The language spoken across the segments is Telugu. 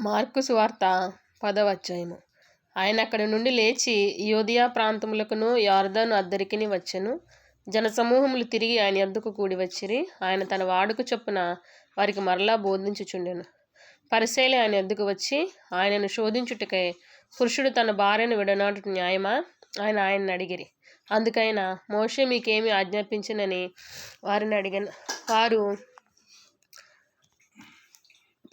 మార్కు సువార్త పదవ అధ్యాయము ఆయన అక్కడి నుండి లేచి యోధియా ప్రాంతములకును యార్దాను అద్దరికిని వచ్చెను. జనసమూహములు తిరిగి ఆయన ఎద్దుకు కూడి వచ్చిరి. ఆయన తన వాడుక చొప్పున వారికి మరలా బోధించుచుండెను. పరిశైలి ఆయన ఎద్దుకు వచ్చి ఆయనను శోధించుటకై పురుషుడు తన భార్యను విడనాటు న్యాయమా? ఆయన ఆయన్ని అడిగిరి. అందుకైనా మోషే మీకేమి ఆజ్ఞాపించినని వారిని అడిగాను. వారు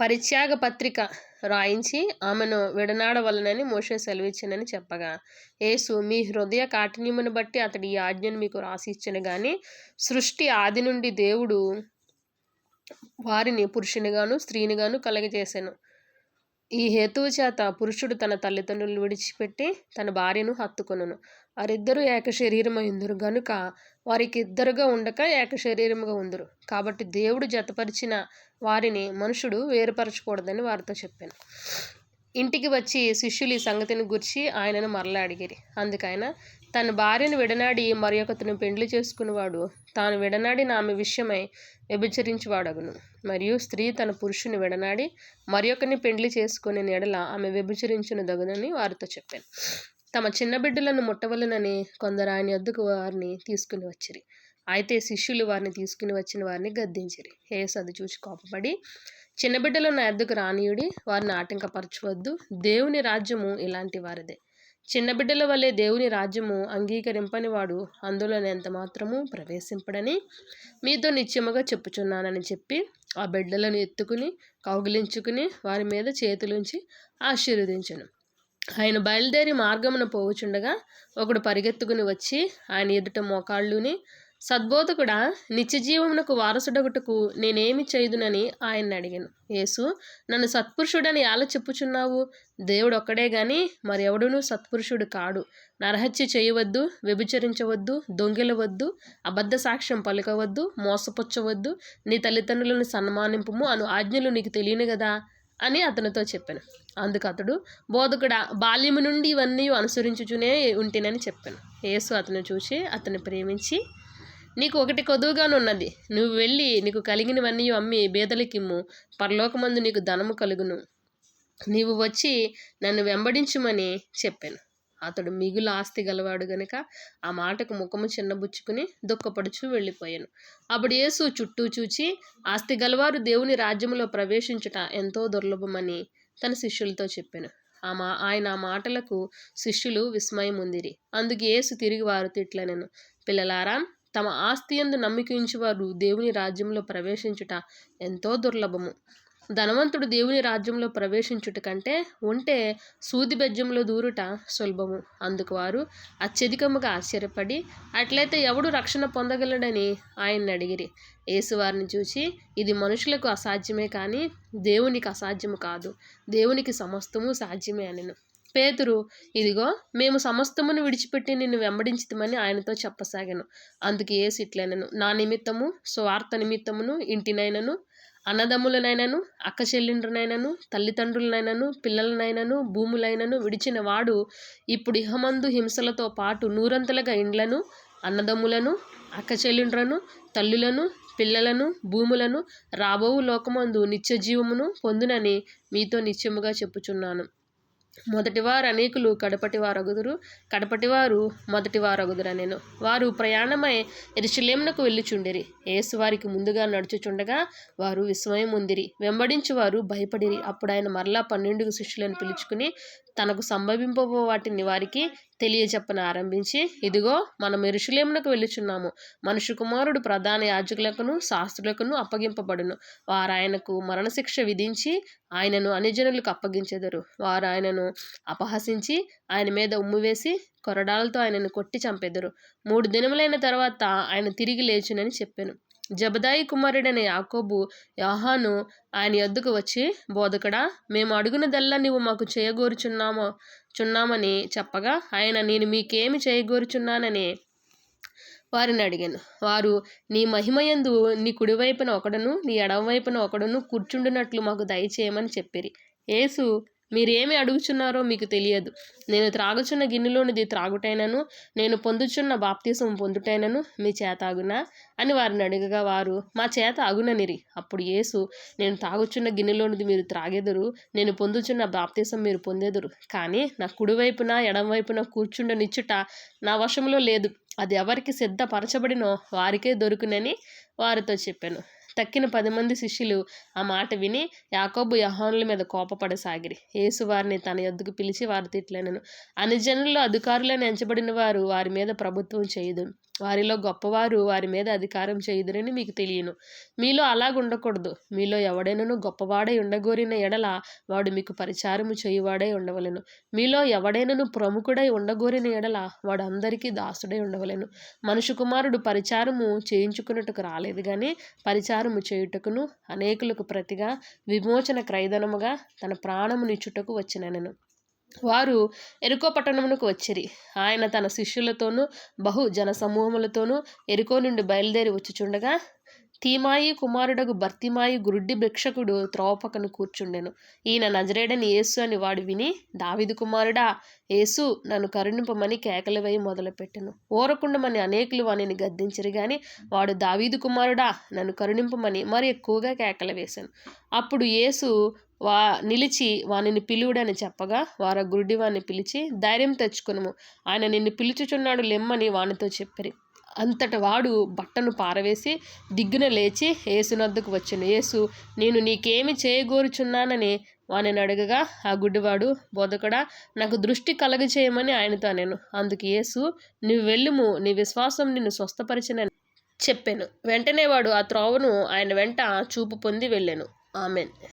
పరిత్యాగ పత్రిక రాయించి ఆమెను విడనాడవలనని మోషే సెలవిచ్చినని చెప్పగా. యేసు మీ హృదయ కాఠిన్యమును బట్టి అతడి ఈ ఆజ్ఞను మీకు రాసి కానీ సృష్టి ఆది నుండి దేవుడు వారిని పురుషునిగాను స్త్రీనిగాను కలగజేశాను ఈ హేతువు చేత పురుషుడు తన తల్లిదండ్రులను విడిచిపెట్టి తన భార్యను హత్తుకొనును. వారిద్దరూ ఏక శరీరమైందరు గనుక వారికి ఇద్దరుగా ఉండక ఏక శరీరముగా ఉందరు. కాబట్టి దేవుడు జతపరిచిన వారిని మనుషుడు వేరుపరచకూడదని వారితో చెప్పాను. ఇంటికి వచ్చి శిష్యులు ఈ సంగతిని గురించి ఆయనను మరలా అడిగిరి. అందుకైనా తన భార్యను విడనాడి మరి ఒకతను పెండ్లి చేసుకునేవాడు. తాను విడనాడిన ఆమె విషయమై వ్యభిచరించువాడగును. మరియు స్త్రీ తన పురుషుని విడనాడి మరి ఒకరిని పెండ్లి చేసుకునే ఎడల ఆమె వ్యభిచరించును దగునని వారితో చెప్పాను. తమ చిన్న బిడ్డలను ముట్టవలనని కొందరు ఆయన వద్దకు వారిని తీసుకుని వచ్చిరి. అయితే శిష్యులు వారిని తీసుకుని వచ్చిన వారిని గద్దించిరి. హేసు అది చూసి కోపపడి చిన్న బిడ్డలు నా ఎద్దుకు రానియుడి వారిని ఆటంకపరచవద్దు. దేవుని రాజ్యము ఇలాంటి వారిదే. చిన్న బిడ్డల వల్లే దేవుని రాజ్యము అంగీకరింపని వాడు అందులో ఎంత మాత్రము ప్రవేశింపడని మీతో నిత్యముగా చెప్పుచున్నానని చెప్పి ఆ బిడ్డలను ఎత్తుకుని కౌగిలించుకుని వారి మీద చేతులుంచి ఆశీర్వదించను. ఆయన బయలుదేరి మార్గమున పోవుచుండగా ఒకడు పరిగెత్తుకుని వచ్చి ఆయన ఎదుట మోకాళ్ళుని సద్బోధకుడా నిత్యజీవమునకు వారసుడగుటకు నేనేమి చేయుదునని ఆయన అడిగాను. యేసు నన్ను సత్పురుషుడని ఎలా చెప్పుచున్నావు? దేవుడు ఒక్కడే గాని మరెవడునూ సత్పురుషుడు కాడు. నరహత్య చేయవద్దు వ్యభిచరించవద్దు దొంగిలవద్దు అబద్ధ సాక్ష్యం పలకవద్దు మోసపుచ్చవద్దు నీ తల్లిదండ్రులను సన్మానింపుము అను ఆజ్ఞలు నీకు తెలియను కదా అని అతనితో చెప్పాను. అందుకు అతడు బోధకుడా బాల్యము నుండి ఇవన్నీ అనుసరించుచునే ఉంటేనని చెప్పాను. యేసు అతను చూసి అతను ప్రేమించి నీకు ఒకటి కొదువుగానున్నది. నువ్వు వెళ్ళి నీకు కలిగినవన్నీ అమ్మి బీదలకిమ్ము. పరలోకమందు నీకు ధనము కలుగును. నీవు వచ్చి నన్ను వెంబడించుమని చెప్పాను. అతడు మిగులు ఆస్తి గలవాడు గనుక ఆ మాటకు ముఖము చిన్నబుచ్చుకుని దుఃఖపడుచు వెళ్ళిపోయాను. అప్పుడు యేసు చుట్టూ చూచి ఆస్తి గలవారు దేవుని రాజ్యములో ప్రవేశించుట ఎంతో దుర్లభమని తన శిష్యులతో చెప్పాను. ఆ మా ఆయన ఆ మాటలకు శిష్యులు విస్మయం ఉందిరి అందుకు యేసు తిరిగి వారు తిట్లనెను. పిల్లలారా తమ ఆస్తి ఎందు నమ్మికించువారు దేవుని రాజ్యంలో ప్రవేశించుట ఎంతో దుర్లభము. ధనవంతుడు దేవుని రాజ్యంలో ప్రవేశించుట కంటే ఉంటే సూది బెజ్జంలో దూరుట సులభము. అందుకు వారు అత్యధికముగా ఆశ్చర్యపడి అట్లయితే ఎవడు రక్షణ పొందగలడని ఆయన్ని అడిగిరి. యేసు వారిని చూసి ఇది మనుషులకు అసాధ్యమే కానీ దేవునికి అసాధ్యము కాదు. దేవునికి సమస్తము సాధ్యమే అనెను. పేతురు ఇదిగో మేము సమస్తమును విడిచిపెట్టి నిన్ను వెంబడించుతామని ఆయనతో చెప్పసాగాను. అందుకు ఏ సిట్లైనను నా నిమిత్తము స్వార్థ నిమిత్తమును ఇంటినైనను అన్నదమ్ములనైనను అక్క చెల్లిండ్రునైనను తల్లిదండ్రులనైనను పిల్లలనైనను భూములైనను విడిచిన వాడు ఇప్పుడు ఇహమందు హింసలతో పాటు నూరంతలుగా ఇండ్లను అన్నదమ్ములను అక్క చెల్లిండ్రను తల్లులను పిల్లలను భూములను రాబోవు లోకమందు నిత్య జీవమును పొందునని మీతో నిత్యముగా చెప్పుచున్నాను. మొదటివారు అనేకులు కడపటి వారగుదురు కడపటివారు మొదటి వారగుదురు నేను వారు ప్రయాణమై ఎరుషలేమునకు వెళ్ళుచుండిరి. యేసు వారికి ముందుగా నడుచుచుండగా వారు విస్మయం ఉందిరి వెంబడించి వారు భయపడిరి. అప్పుడు ఆయన మరలా పన్నెండు శిష్యులను పిలుచుకుని తనకు సంభవింపబో వాటిని వారికి తెలియజెప్పని ఆరంభించి ఇదిగో మనం ఎరుషులేమునకు వెళ్ళుచున్నాము. మనుషు కుమారుడు ప్రధాన యాజకులకును శాస్త్రులకును అప్పగింపబడును. వారు ఆయనకు మరణశిక్ష విధించి ఆయనను అనిజనులకు అప్పగించెదరు. వారు ఆయనను అపహసించి ఆయన మీద ఉమ్ము వేసి కొరడాలతో ఆయనను కొట్టి చంపెదరు. మూడు దినములైన తర్వాత ఆయన తిరిగి లేచునని చెప్పాను. జబదాయి కుమారుడైన యాకోబు యాహాను ఆయన ఎద్దుకు వచ్చి బోధకడా మేము అడుగునదల్లా నీవు మాకు చేయగోరుచున్నామో చున్నామని చెప్పగా ఆయన నేను మీకేమి చేయగోరుచున్నానని వారిని అడిగాను. వారు నీ మహిమయందు నీ కుడివైపున ఒకడును నీ ఎడమవైపున ఒకడును కూర్చుండునట్లు మాకు దయచేయమని చెప్పిరి. యేసు మీరేమి అడుగుచున్నారో మీకు తెలియదు. నేను త్రాగుచున్న గిన్నెలోనిది త్రాగుటైనను నేను పొందుచున్న బాప్తీసం పొందుటైనను మీ చేత అగునా? అని వారిని అడగగా వారు మా చేత అగుననిరి. అప్పుడు యేసు నేను తాగుచున్న గిన్నెలోనిది మీరు త్రాగెదరు నేను పొందుచున్న బాప్తీసం మీరు పొందెదరు. కానీ నా కుడివైపున ఎడంవైపున కూర్చుండనిచ్చుట నా వశంలో లేదు. అది ఎవరికి సిద్ధపరచబడినో వారికే దొరుకునని వారితో చెప్పాను. తక్కిన పది మంది శిష్యులు ఆ మాట విని యాకోబు యహానుల మీద కోపపడసాగిరి. యేసు వారిని తన యొద్దకు పిలిచి వారి తిట్లేనను. అన్ని జనుల్లో అధికారులను ఎంచబడిన వారు వారి మీద ప్రభుత్వం చేయదు వారిలో గొప్పవారు వారి మీద అధికారం చేయుదురని మీకు తెలియను. మీలో అలాగుండకూడదు మీలో ఎవడైనను గొప్పవాడై ఉండగోరిన ఎడల వాడు మీకు పరిచారము చేయువాడై ఉండవలెను. మీలో ఎవడైనను ప్రముఖుడై ఉండగోరిన ఎడల వాడు అందరికీ దాసుడై ఉండవలెను. మనుషు కుమారుడు పరిచారము చేయించుకున్నట్టుకు రాలేదు కానీ పరిచారము చేయుటకును అనేకులకు ప్రతిగా విమోచన క్రైదనముగా తన ప్రాణమునిచ్చుటకు వచ్చినను వారు ఎరుకో పట్టణమునకు వచ్చిరి. ఆయన తన శిష్యులతోనూ బహు జనసమూహములతోనూ ఎరుకో నుండి బయలుదేరి వచ్చుచుండగా తీమాయి కుమారుడకు భర్తిమాయి గురుడ్డి భిక్షకుడు త్రోవపక్కన కూర్చుండెను. ఈయన నజరేడని యేసు అని వాడు విని దావిదు కుమారుడా యేసు నన్ను కరుణింపమని కేకలు వేయి మొదలుపెట్టెను. ఓరకుండమని అనేకులు వానిని గద్దించరు గాని వాడు దావీదు కుమారుడా నన్ను కరుణింపమని మరి ఎక్కువగా కేకలు వేశాను అప్పుడు యేసు వా నిలిచి వానిని పిలువుడని చెప్పగా వారు ఆ గురుడి వాని పిలిచి ధైర్యం తెచ్చుకునము. ఆయన నిన్ను పిలుచుచున్నాడు లెమ్మని వానితో చెప్పిరి. అంతట వాడు బట్టను పారవేసి దిగ్గున లేచి ఏసునద్దకు వచ్చాను. యేసు నేను నీకేమి చేయగోరుచున్నానని వానిని అడగగా ఆ గుడ్డివాడు బోధకుడా నాకు దృష్టి కలగచేయమని ఆయనతో నేను అందుకు యేసు నువ్వు వెళ్ళుము నీ విశ్వాసం నిన్ను స్వస్థపరిచిన చెప్పాను. వెంటనే వాడు ఆ త్రోవను ఆయన వెంట చూపు పొంది వెళ్ళాను. ఆమెన్.